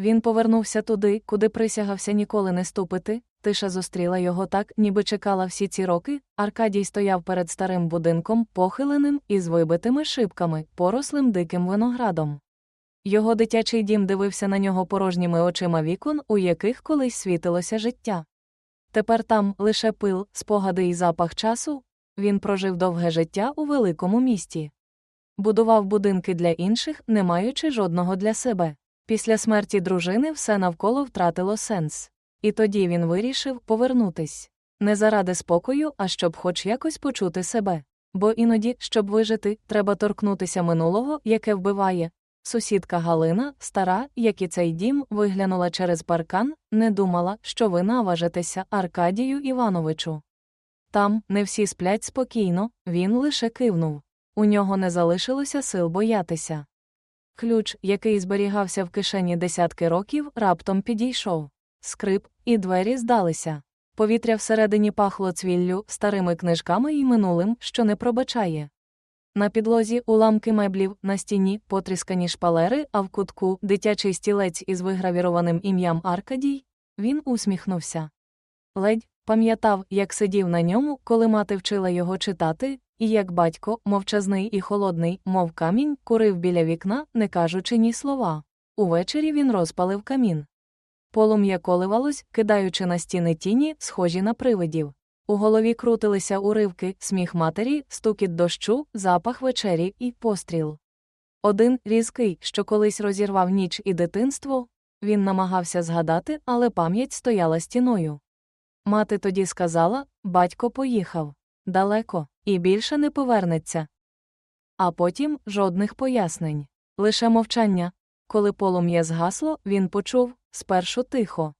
Він повернувся туди, куди присягався ніколи не ступити. Тиша зустріла його так, ніби чекала всі ці роки. Аркадій стояв перед старим будинком, похиленим із вибитими шибками, порослим диким виноградом. Його дитячий дім дивився на нього порожніми очима вікон, у яких колись світилося життя. Тепер там лише пил, спогади і запах часу. Він прожив довге життя у великому місті. Будував будинки для інших, не маючи жодного для себе. Після смерті дружини все навколо втратило сенс. І тоді він вирішив повернутись. Не заради спокою, а щоб хоч якось почути себе. Бо іноді, щоб вижити, треба торкнутися минулого, яке вбиває. Сусідка Галина, стара, як і цей дім, виглянула через паркан, не думала, що ви наважитеся Аркадію Івановичу. Там не всі сплять спокійно, він лише кивнув. У нього не залишилося сил боятися. Ключ, який зберігався в кишені десятки років, раптом підійшов. Скрип, і двері здалися. Повітря всередині пахло цвіллю, старими книжками і минулим, що не пробачає. На підлозі уламки меблів, на стіні потріскані шпалери, а в кутку дитячий стілець із вигравірованим ім'ям Аркадій. Він усміхнувся. Ледь пам'ятав, як сидів на ньому, коли мати вчила його читати, і як батько, мовчазний і холодний, мов камінь, курив біля вікна, не кажучи ні слова. Увечері він розпалив камін. Полум'я коливалось, кидаючи на стіни тіні, схожі на привидів. У голові крутилися уривки, сміх матері, стукіт дощу, запах вечері і постріл. Один різкий, що колись розірвав ніч і дитинство, він намагався згадати, але пам'ять стояла стіною. Мати тоді сказала батько поїхав далеко, і більше не повернеться. А потім жодних пояснень, лише мовчання. Коли полум'я згасло, він почув спершу тихо.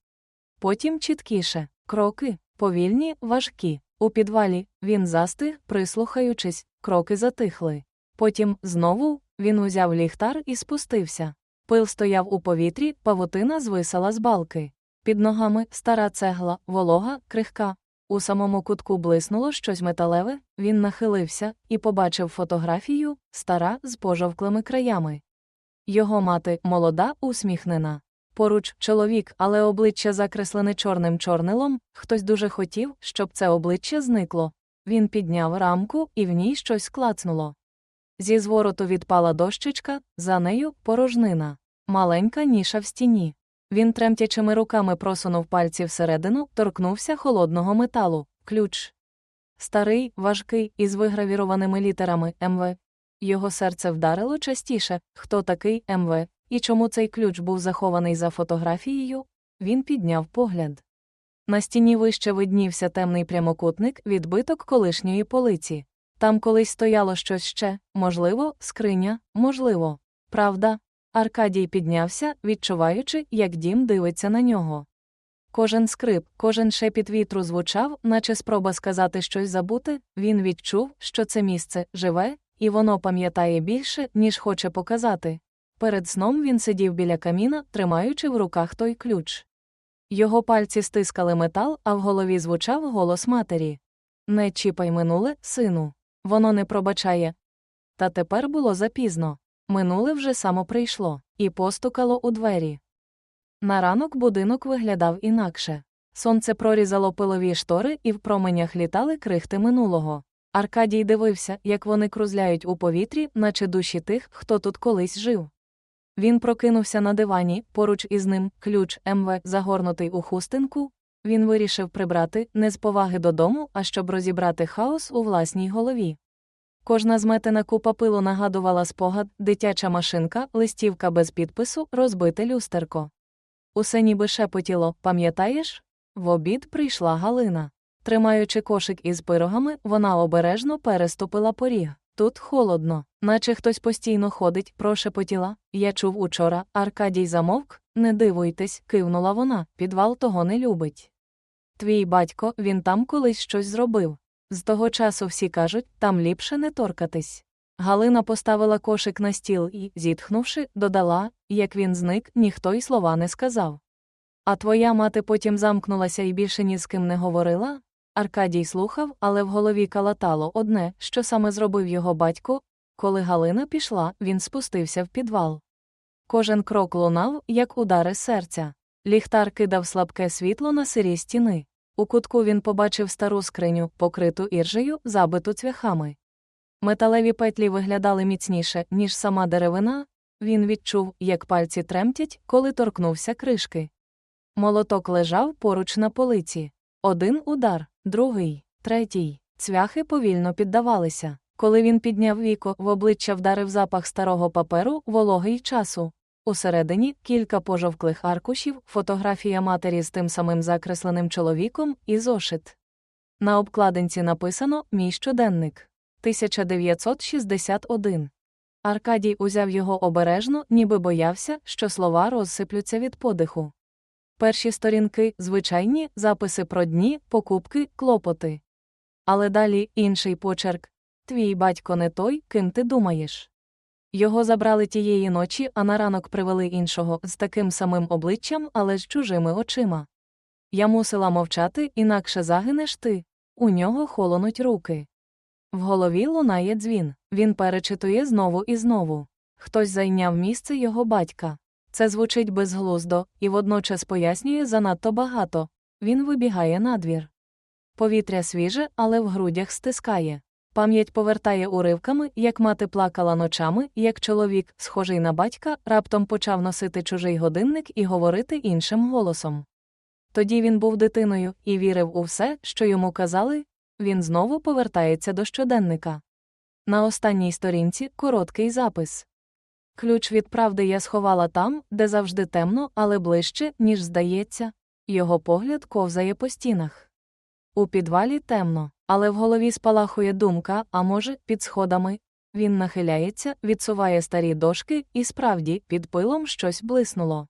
Потім чіткіше кроки, повільні, важкі. У підвалі він застиг, прислухаючись, кроки затихли. Потім, знову, він узяв ліхтар і спустився. Пил стояв у повітрі, павутина звисала з балки. Під ногами стара цегла, волога, крихка. У самому кутку блиснуло щось металеве, він нахилився і побачив фотографію, стара з пожовклими краями. Його мати молода, усміхнена. Поруч чоловік, але обличчя закреслене чорним чорнилом, хтось дуже хотів, щоб це обличчя зникло. Він підняв рамку, і в ній щось клацнуло. Зі звороту відпала дощечка, за нею порожнина, маленька ніша в стіні. Він тремтячими руками просунув пальці всередину, торкнувся холодного металу, ключ. Старий, важкий, із вигравірованими літерами МВ. Його серце вдарило частіше, хто такий МВ, і чому цей ключ був захований за фотографією, він підняв погляд. На стіні вище виднівся темний прямокутник, відбиток колишньої полиці. Там колись стояло щось ще, можливо, скриня, можливо. Правда. Аркадій піднявся, відчуваючи, як дім дивиться на нього. Кожен скрип, кожен шепіт вітру звучав, наче спроба сказати щось забути, він відчув, що це місце живе, і воно пам'ятає більше, ніж хоче показати. Перед сном він сидів біля каміна, тримаючи в руках той ключ. Його пальці стискали метал, а в голові звучав голос матері Не чіпай минуле, сину. Воно не пробачає. Та тепер було запізно. Минуле вже само прийшло, і постукало у двері. На ранок будинок виглядав інакше. Сонце прорізало пилові штори, і в променях літали крихти минулого. Аркадій дивився, як вони крузляють у повітрі, наче душі тих, хто тут колись жив. Він прокинувся на дивані, поруч із ним ключ МВ, загорнутий у хустинку. Він вирішив прибрати не з поваги додому, а щоб розібрати хаос у власній голові. Кожна зметена купа пилу нагадувала спогад, дитяча машинка, листівка без підпису, розбите люстерко. Усе ніби шепотіло, пам'ятаєш? В обід прийшла Галина. Тримаючи кошик із пирогами, вона обережно переступила поріг. Тут холодно, наче хтось постійно ходить, прошепотіла. Я чув учора, Аркадій замовк, не дивуйтесь, кивнула вона, підвал того не любить. Твій батько, він там колись щось зробив. З того часу всі кажуть, там ліпше не торкатись. Галина поставила кошик на стіл і, зітхнувши, додала, як він зник, ніхто й слова не сказав. А твоя мати потім замкнулася і більше ні з ким не говорила? Аркадій слухав, але в голові калатало одне, що саме зробив його батько. Коли Галина пішла, він спустився в підвал. Кожен крок лунав, як удари серця. Ліхтар кидав слабке світло на сирі стіни. У кутку він побачив стару скриню, покриту іржею, забиту цвяхами. Металеві петлі виглядали міцніше, ніж сама деревина. Він відчув, як пальці тремтять, коли торкнувся кришки. Молоток лежав поруч на полиці. Один удар, другий, третій. Цвяхи повільно піддавалися. Коли він підняв віко, в обличчя вдарив запах старого паперу, вологий часу. Усередині кілька пожовклих аркушів, фотографія матері з тим самим закресленим чоловіком і зошит. На обкладинці написано Мій щоденник 1961. Аркадій узяв його обережно, ніби боявся, що слова розсиплються від подиху. Перші сторінки звичайні записи про дні, покупки, клопоти. Але далі інший почерк Твій батько не той, ким ти думаєш. Його забрали тієї ночі, а на ранок привели іншого з таким самим обличчям, але з чужими очима. Я мусила мовчати, інакше загинеш ти. У нього холонуть руки. В голові лунає дзвін. Він перечитує знову і знову. Хтось зайняв місце його батька. Це звучить безглуздо і водночас пояснює занадто багато. Він вибігає надвір. Повітря свіже, але в грудях стискає. Пам'ять повертає уривками, як мати плакала ночами, як чоловік, схожий на батька, раптом почав носити чужий годинник і говорити іншим голосом. Тоді він був дитиною і вірив у все, що йому казали, він знову повертається до щоденника. На останній сторінці короткий запис. Ключ від правди я сховала там, де завжди темно, але ближче, ніж здається, його погляд ковзає по стінах. У підвалі темно, але в голові спалахує думка, а може, під сходами. Він нахиляється, відсуває старі дошки, і справді, під пилом щось блиснуло.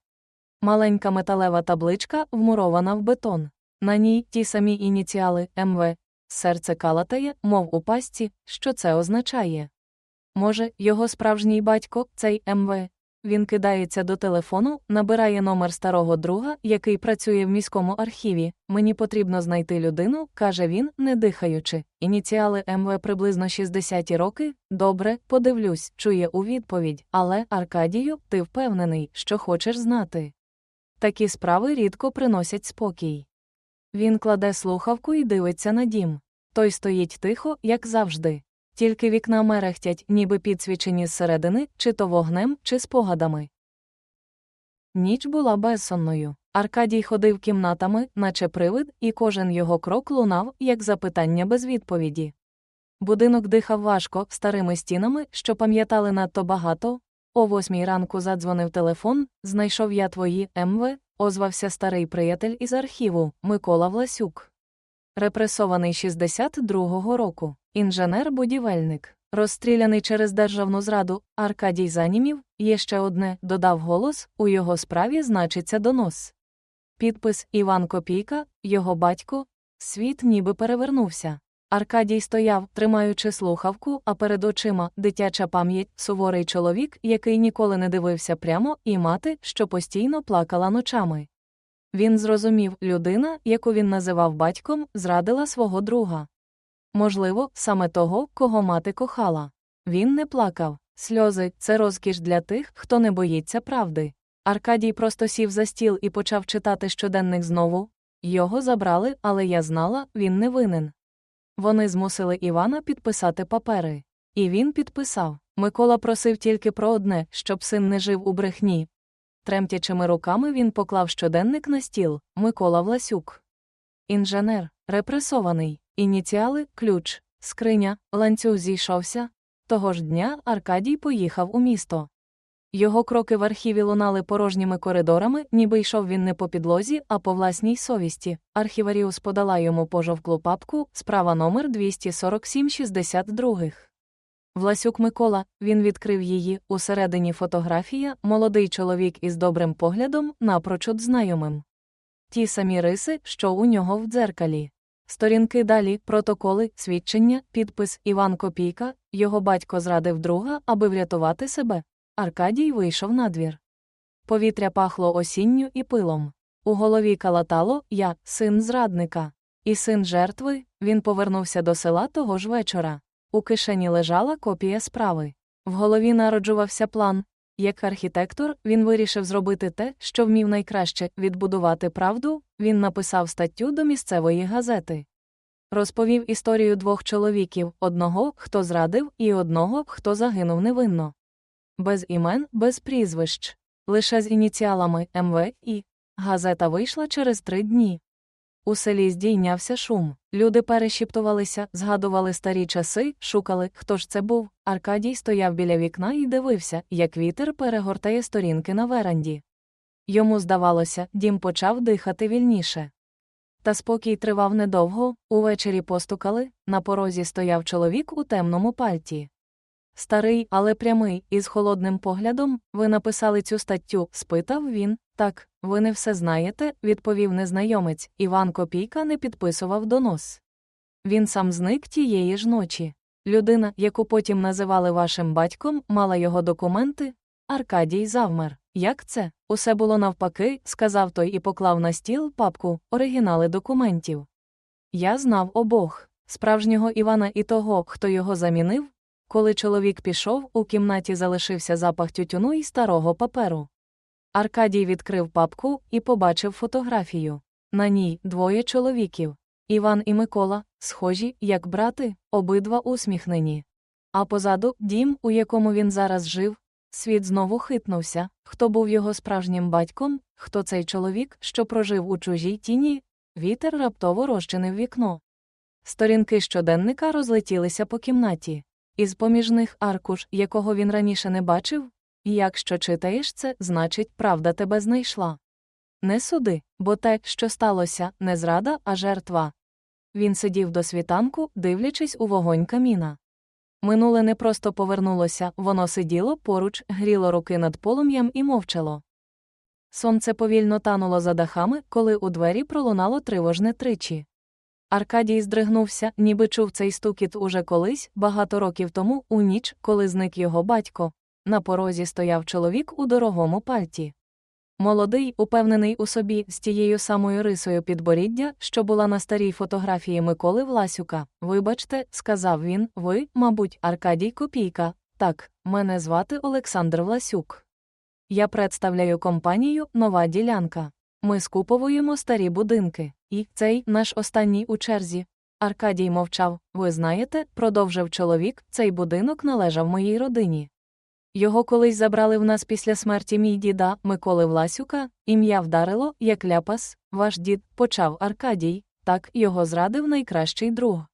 Маленька металева табличка вмурована в бетон. На ній ті самі ініціали МВ. Серце калатає, мов у пастці, що це означає. Може, його справжній батько, цей МВ. Він кидається до телефону, набирає номер старого друга, який працює в міському архіві. Мені потрібно знайти людину, каже він, не дихаючи. Ініціали МВ приблизно 60 роки. Добре, подивлюсь, чує у відповідь. Але, Аркадію, ти впевнений, що хочеш знати. Такі справи рідко приносять спокій. Він кладе слухавку і дивиться на дім. Той стоїть тихо, як завжди. Тільки вікна мерехтять, ніби підсвічені зсередини, чи то вогнем, чи спогадами. Ніч була безсонною. Аркадій ходив кімнатами, наче привид, і кожен його крок лунав, як запитання без відповіді. Будинок дихав важко, старими стінами, що пам'ятали надто багато. О восьмій ранку задзвонив телефон, знайшов я твої МВ, озвався старий приятель із архіву Микола Власюк. Репресований 62-го року. Інженер-будівельник, розстріляний через державну зраду, Аркадій Занімів, є ще одне, додав голос, у його справі значиться донос. Підпис Іван Копійка, його батько, світ ніби перевернувся. Аркадій стояв, тримаючи слухавку, а перед очима дитяча пам'ять, суворий чоловік, який ніколи не дивився прямо, і мати, що постійно плакала ночами. Він зрозумів, людина, яку він називав батьком, зрадила свого друга. Можливо, саме того, кого мати кохала. Він не плакав. Сльози це розкіш для тих, хто не боїться правди. Аркадій просто сів за стіл і почав читати щоденник знову. Його забрали, але я знала, він не винен. Вони змусили Івана підписати папери. І він підписав. Микола просив тільки про одне, щоб син не жив у брехні. Тремтячими руками він поклав щоденник на стіл Микола Власюк. Інженер, репресований, ініціали, ключ, скриня, ланцюг зійшовся. Того ж дня Аркадій поїхав у місто. Його кроки в архіві лунали порожніми коридорами, ніби йшов він не по підлозі, а по власній совісті. Архіваріус подала йому пожовклу папку, справа номер 24762. Власюк Микола, він відкрив її, усередині фотографія, молодий чоловік із добрим поглядом, напрочуд знайомим. Ті самі риси, що у нього в дзеркалі. Сторінки далі, протоколи, свідчення, підпис Іван Копійка, його батько зрадив друга, аби врятувати себе. Аркадій вийшов на двір. Повітря пахло осінню і пилом. У голові калатало я, син зрадника. І син жертви, він повернувся до села того ж вечора. У кишені лежала копія справи. В голові народжувався план. Як архітектор, він вирішив зробити те, що вмів найкраще відбудувати правду. Він написав статтю до місцевої газети. Розповів історію двох чоловіків одного, хто зрадив, і одного, хто загинув невинно. Без імен, без прізвищ. Лише з ініціалами МВ і газета вийшла через три дні. У селі здійнявся шум. Люди перешіптувалися, згадували старі часи, шукали, хто ж це був. Аркадій стояв біля вікна і дивився, як вітер перегортає сторінки на веранді. Йому здавалося, дім почав дихати вільніше. Та спокій тривав недовго, увечері постукали, на порозі стояв чоловік у темному пальті. Старий, але прямий, із холодним поглядом, ви написали цю статтю, спитав він. Так, ви не все знаєте, відповів незнайомець. Іван Копійка не підписував донос. Він сам зник тієї ж ночі. Людина, яку потім називали вашим батьком, мала його документи. Аркадій завмер. Як це? Усе було навпаки, сказав той і поклав на стіл папку, оригінали документів. Я знав обох справжнього Івана і того, хто його замінив. Коли чоловік пішов, у кімнаті залишився запах тютюну і старого паперу. Аркадій відкрив папку і побачив фотографію. На ній двоє чоловіків Іван і Микола, схожі, як брати, обидва усміхнені. А позаду дім, у якому він зараз жив. Світ знову хитнувся хто був його справжнім батьком, хто цей чоловік, що прожив у чужій тіні, вітер раптово розчинив вікно. Сторінки щоденника розлетілися по кімнаті. Із поміж них аркуш, якого він раніше не бачив, якщо читаєш це, значить, правда тебе знайшла. Не суди, бо те, що сталося, не зрада, а жертва. Він сидів до світанку, дивлячись у вогонь каміна. Минуле не просто повернулося, воно сиділо поруч, гріло руки над полум'ям і мовчало. Сонце повільно тануло за дахами, коли у двері пролунало тривожне тричі. Аркадій здригнувся, ніби чув цей стукіт уже колись, багато років тому, у ніч, коли зник його батько. На порозі стояв чоловік у дорогому пальті. Молодий, упевнений у собі, з тією самою рисою підборіддя, що була на старій фотографії Миколи Власюка. Вибачте, сказав він, ви, мабуть, Аркадій Копійка. Так, мене звати Олександр Власюк. Я представляю компанію Нова ділянка. Ми скуповуємо старі будинки. І цей наш останній у черзі. Аркадій мовчав. Ви знаєте, продовжив чоловік, цей будинок належав моїй родині. Його колись забрали в нас після смерті мій діда Миколи Власюка, ім'я вдарило, як ляпас, ваш дід, почав Аркадій, так його зрадив найкращий друг.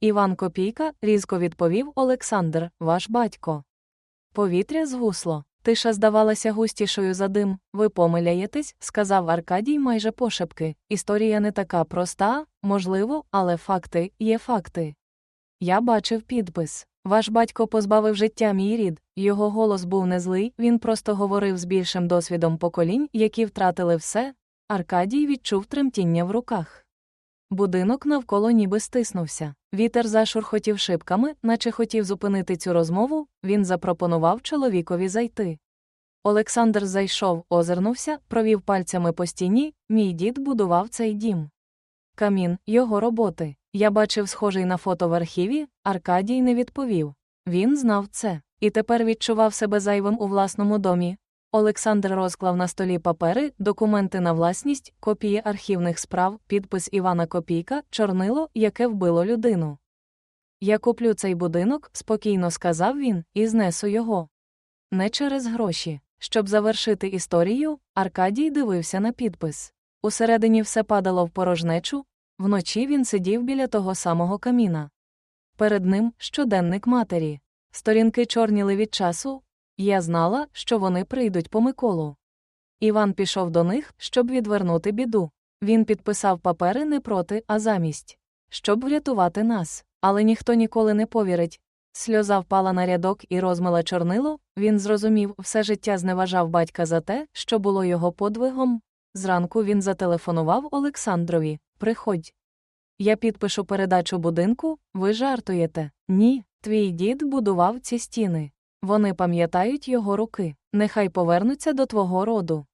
Іван Копійка різко відповів Олександр, ваш батько. Повітря згусло. Тиша здавалася густішою за дим. Ви помиляєтесь, сказав Аркадій майже пошепки. Історія не така проста, можливо, але факти є факти. Я бачив підпис. Ваш батько позбавив життя мій рід, його голос був не злий, він просто говорив з більшим досвідом поколінь, які втратили все. Аркадій відчув тремтіння в руках. Будинок навколо ніби стиснувся. Вітер зашурхотів шибками, наче хотів зупинити цю розмову, він запропонував чоловікові зайти. Олександр зайшов, озирнувся, провів пальцями по стіні, мій дід будував цей дім. Камін, його роботи. Я бачив схожий на фото в архіві, Аркадій не відповів. Він знав це, і тепер відчував себе зайвим у власному домі. Олександр розклав на столі папери, документи на власність, копії архівних справ, підпис Івана Копійка, чорнило, яке вбило людину. Я куплю цей будинок, спокійно сказав він, і знесу його. Не через гроші. Щоб завершити історію, Аркадій дивився на підпис. Усередині все падало в порожнечу, вночі він сидів біля того самого каміна. Перед ним щоденник матері. Сторінки чорніли від часу, я знала, що вони прийдуть по Миколу. Іван пішов до них, щоб відвернути біду. Він підписав папери не проти, а замість, щоб врятувати нас. Але ніхто ніколи не повірить. Сльоза впала на рядок і розмила чорнило, він зрозумів, все життя зневажав батька за те, що було його подвигом. Зранку він зателефонував Олександрові Приходь. Я підпишу передачу будинку, ви жартуєте. Ні, твій дід будував ці стіни. Вони пам'ятають його руки, нехай повернуться до твого роду.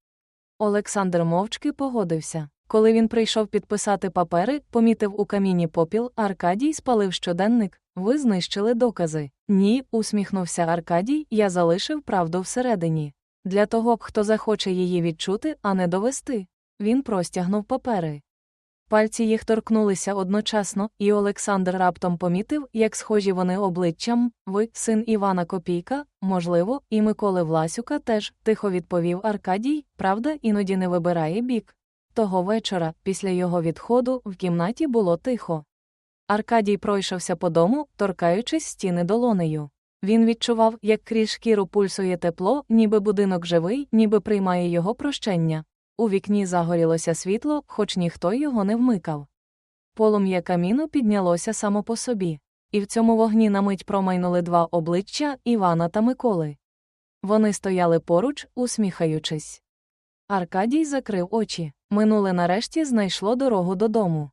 Олександр мовчки погодився. Коли він прийшов підписати папери, помітив у каміні попіл, Аркадій спалив щоденник. Ви знищили докази. Ні, усміхнувся Аркадій, я залишив правду всередині. Для того, хто захоче її відчути, а не довести. Він простягнув папери. Пальці їх торкнулися одночасно, і Олександр раптом помітив, як схожі вони обличчям. Ви, син Івана Копійка, можливо, і Миколи Власюка теж, тихо відповів Аркадій, правда, іноді не вибирає бік. Того вечора, після його відходу, в кімнаті було тихо. Аркадій пройшовся по дому, торкаючись стіни долонею. Він відчував, як крізь шкіру пульсує тепло, ніби будинок живий, ніби приймає його прощення. У вікні загорілося світло, хоч ніхто його не вмикав. Полум'я каміну піднялося само по собі, і в цьому вогні на мить промайнули два обличчя Івана та Миколи. Вони стояли поруч, усміхаючись. Аркадій закрив очі. Минуле нарешті знайшло дорогу додому.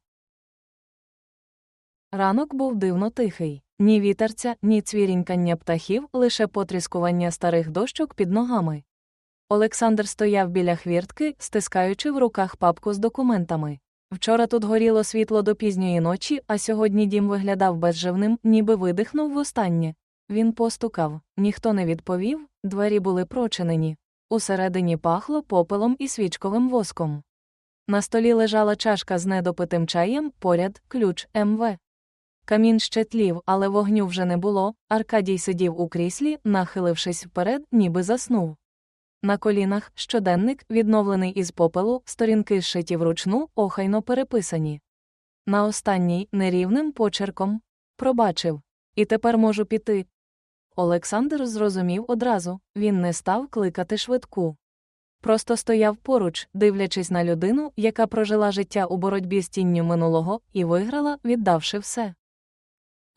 Ранок був дивно тихий. Ні вітерця, ні цвірінькання птахів, лише потріскування старих дощок під ногами. Олександр стояв біля хвіртки, стискаючи в руках папку з документами. Вчора тут горіло світло до пізньої ночі, а сьогодні дім виглядав безживним, ніби видихнув востаннє. Він постукав, ніхто не відповів, двері були прочинені. Усередині пахло попелом і свічковим воском. На столі лежала чашка з недопитим чаєм, поряд ключ МВ. Камін ще тлів, але вогню вже не було. Аркадій сидів у кріслі, нахилившись вперед, ніби заснув. На колінах щоденник, відновлений із попелу, сторінки зшиті вручну, охайно переписані. На останній нерівним почерком пробачив. І тепер можу піти. Олександр зрозумів одразу він не став кликати швидку. Просто стояв поруч, дивлячись на людину, яка прожила життя у боротьбі з тінню минулого і виграла, віддавши все.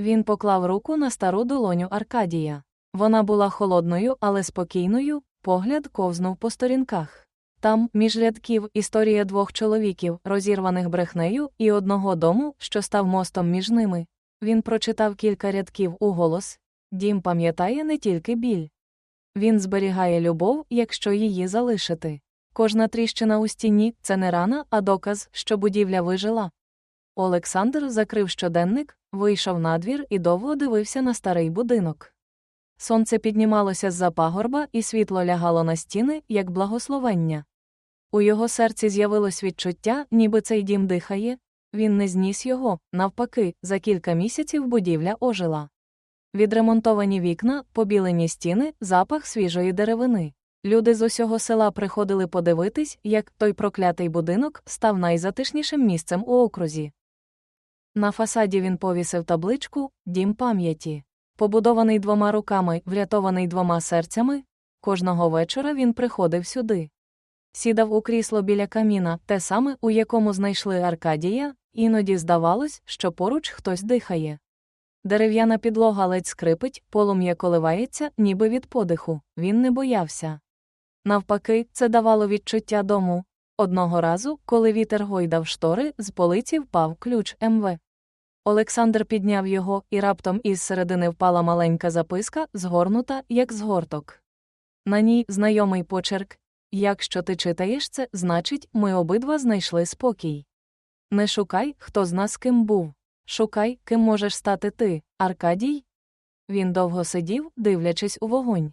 Він поклав руку на стару долоню Аркадія. Вона була холодною, але спокійною, погляд ковзнув по сторінках. Там, між рядків, історія двох чоловіків, розірваних брехнею, і одного дому, що став мостом між ними. Він прочитав кілька рядків у голос. Дім пам'ятає не тільки біль. Він зберігає любов, якщо її залишити. Кожна тріщина у стіні це не рана, а доказ, що будівля вижила. Олександр закрив щоденник, вийшов на двір і довго дивився на старий будинок. Сонце піднімалося з за пагорба, і світло лягало на стіни, як благословення. У його серці з'явилось відчуття, ніби цей дім дихає. Він не зніс його, навпаки, за кілька місяців будівля ожила. Відремонтовані вікна, побілені стіни, запах свіжої деревини. Люди з усього села приходили подивитись, як той проклятий будинок став найзатишнішим місцем у окрузі. На фасаді він повісив табличку Дім пам'яті. Побудований двома руками, врятований двома серцями. Кожного вечора він приходив сюди. Сідав у крісло біля каміна, те саме, у якому знайшли Аркадія, іноді здавалось, що поруч хтось дихає. Дерев'яна підлога ледь скрипить, полум'я коливається, ніби від подиху, він не боявся. Навпаки, це давало відчуття дому. Одного разу, коли вітер гойдав штори, з полиці впав ключ МВ. Олександр підняв його, і раптом із середини впала маленька записка, згорнута, як згорток. На ній знайомий почерк Якщо ти читаєш це, значить, ми обидва знайшли спокій. Не шукай, хто з нас ким був. Шукай, ким можеш стати ти, Аркадій. Він довго сидів, дивлячись у вогонь.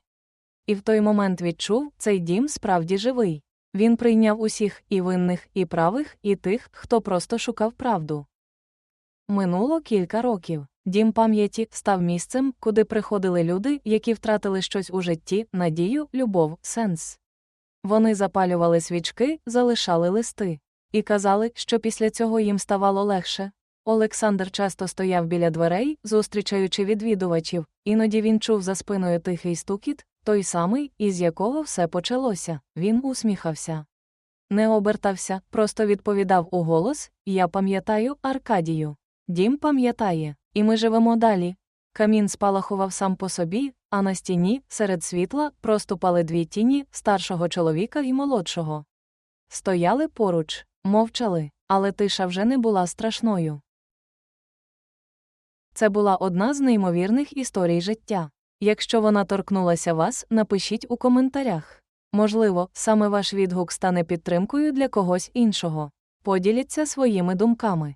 І в той момент відчув, цей дім справді живий. Він прийняв усіх і винних, і правих, і тих, хто просто шукав правду. Минуло кілька років. Дім пам'яті став місцем, куди приходили люди, які втратили щось у житті, надію, любов, сенс. Вони запалювали свічки, залишали листи і казали, що після цього їм ставало легше. Олександр часто стояв біля дверей, зустрічаючи відвідувачів, іноді він чув за спиною тихий стукіт, той самий, із якого все почалося. Він усміхався. Не обертався, просто відповідав у голос Я пам'ятаю Аркадію. Дім пам'ятає, і ми живемо далі. Камін спалахував сам по собі, а на стіні, серед світла, проступали дві тіні старшого чоловіка і молодшого. Стояли поруч, мовчали, але тиша вже не була страшною. Це була одна з неймовірних історій життя. Якщо вона торкнулася вас, напишіть у коментарях. Можливо, саме ваш відгук стане підтримкою для когось іншого. Поділіться своїми думками.